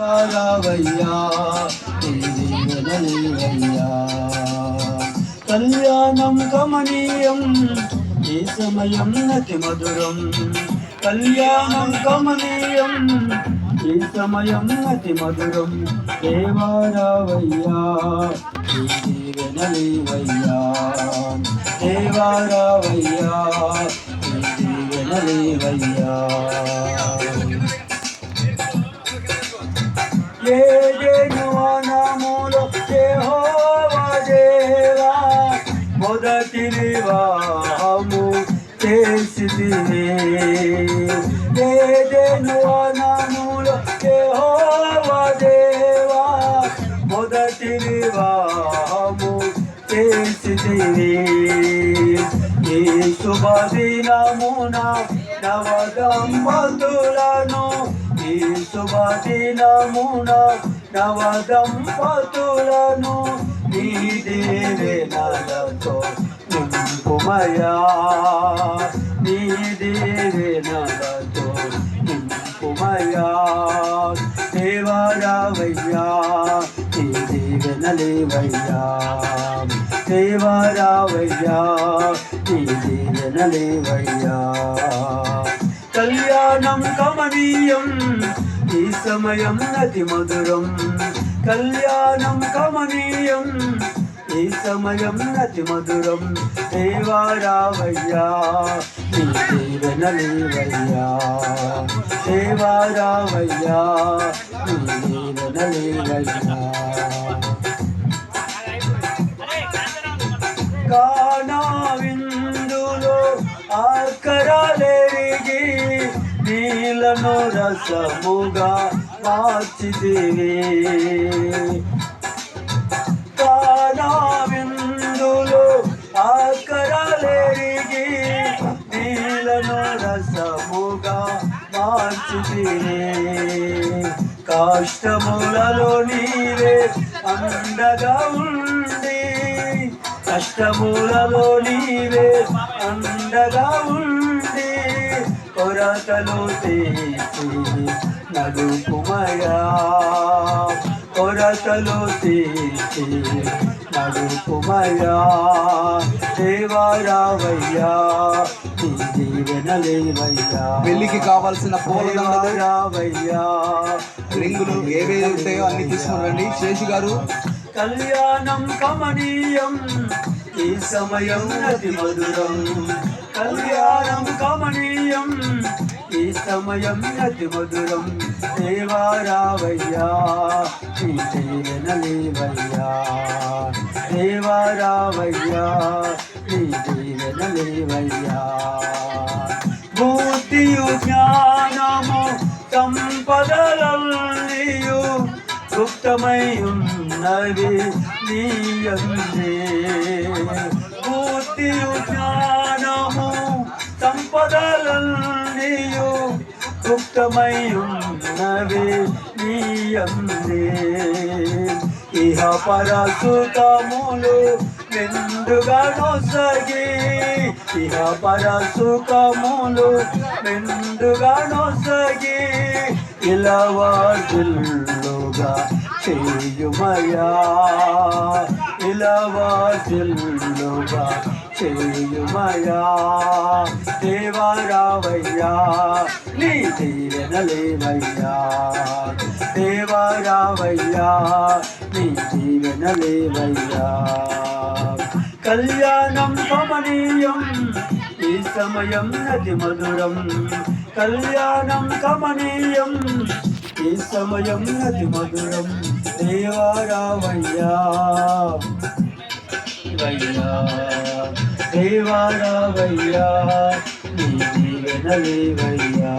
రావయ్యా కళ్యాణం కమనీయం ఈ సమయం నతి మధురం. కళ్యాణం కమనీయం ఈ సమయం అతి మధురం దేవారావయ్యా ఈ దేవారావయ్యా జీవనలేవయ్యా దీవెనలేవయ్యా ఏ మొదటి వివాహము చేసితివి. ఏ జనువనములో మొదటి వివాహము చేసితివి. ఈ శుభదినమున నవదంపతులను ఈ శుభదినమున నవదంపతులను నీ దేవేనలతో నింపుమయా. నీ దేవేనలతో నింపుమయా. దేవరావయ్యా నీ దేవనలేవయ్యా దేవరావయ్యా నీ దేవనలేవయ్యా కళ్యాణం కమనీయం ఈ సమయం నది మధురం. కళ్యాణం కమనీయం ఈ సమయం నది మధురం. దేవారావయ్యా నీ దేవనలేవయ్యా దేవారావయ్యా నీ దేవనలేవయ్యా రసముగా మార్చిదివి కానా విందులో ఆకరాలెరిగి నీలను రసముగా మార్చిదివి కాష్టములలో నీవే అండగా ఉండి కష్టములలో నీవే అండగా కొరతలు తీసి నడుపుమయా? కొరతలు తీసి నడుపుమయా? దేవారావయ్యా పెళ్ళికి కావాల్సిన పూలదండలు? దేవారావయ్యా రింగులు ఏవేవి ఉంటాయో అన్ని తీసుకుని రండి శేషు గారు. కళ్యాణం కమనీయం ఈ సమయం నది మధురం. కళ్యాణం కమనీయం ఈ సమయం అతి మధురం దేవారావయ్యా ఈ దేవనలేవయ్యా దేవారావయ్యా ఈ దేవనలేవయ్యా బుద్ధియు జ్ఞానము సంపదలన్నీయు గుప్తమై ఉన్నవి నీయందే. బుద్ధియు గుప్తమై నీ అందే ఇహ పరసుతములు మెండుగా నొసగి. ఇహ పరసుకములు మెండుగా నొసగి. ఇలవాటిల్లుగా చేయుమయా. ఇలవాటిల్లుగా చేయుమయా? దేవారావయ్యా నీ దీవెనలేవయ్యా దేవరావయ్యా నీ దీవెనలేవయ్యా కళ్యాణం కమనీయం ఈ సమయం నది మధురం. కళ్యాణం కమనీయం ఈ సమయం నది మధురం. దేవారావయ్యా రయ్యా దేవారావయ్యా నీ దీవెనలేవయ్యా